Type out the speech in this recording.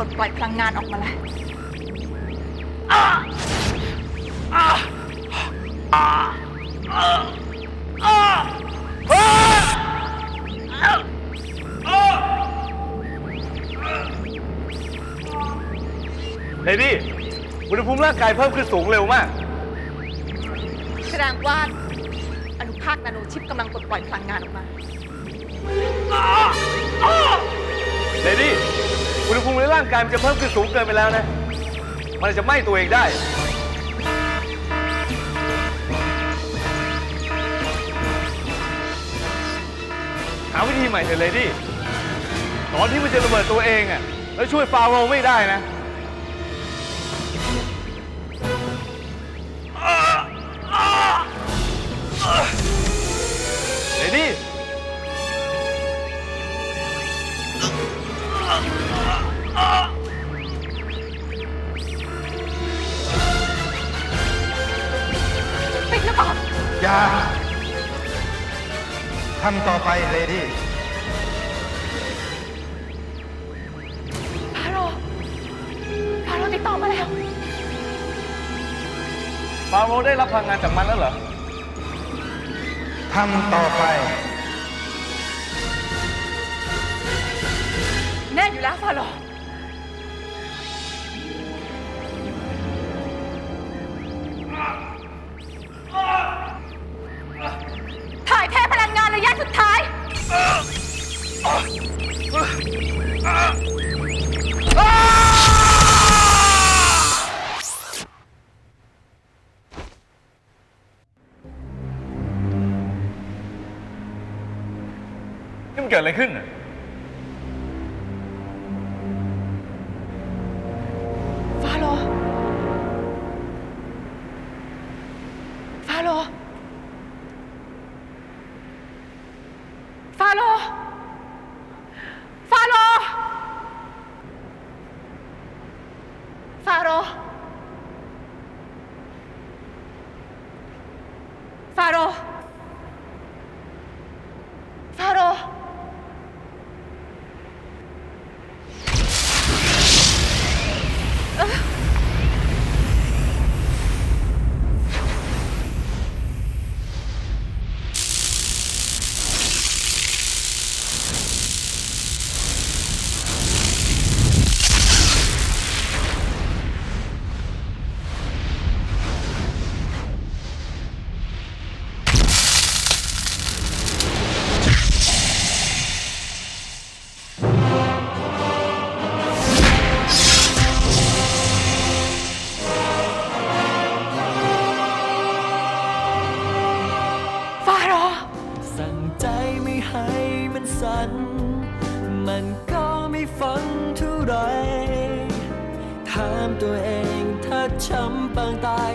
ปลดปล่อยพลังงานออกมาแล้วเลดี้อุณหภูมิร่างกายเพิ่มขึ้นสูงเร็วมาก แสดงว่าอนุภาคนาโนชิปกำลังปลดปล่อยพลังงานออกมา เลดี้ อุณหภูมิในร่างกายมันจะเพิ่มขึ้นสูงเกินไปแล้วนะ มันอาจจะไหม้ตัวเองได้ หาวิธีใหม่เถอะเลดี้ตอนที่มันจะระเบิดตัวเองอะ แล้วช่วยฟาโรห์ไม่ได้นะ เลดี้ ปิดระเบิดอย่าทำต่อไปเลดี้ฟาโรห์ฟาโรห์ติดต่อมาแล้ว ฟาโรห์ได้รับพลังงานจากมันแล้วเหรอ ทำต่อไป แน่อยู่แล้วฟาโรห์ถ่ายเทพลังงานระยะสุดท้าย นี่มันเกิดอะไรขึ้นน่ะ โรห์ฟาโรห์ฟาโรห์ฟาโรห์ฟาโรัน มันก็ไม่ฟังเท่าไรถามตัวเองถ้าช้ำปางตาย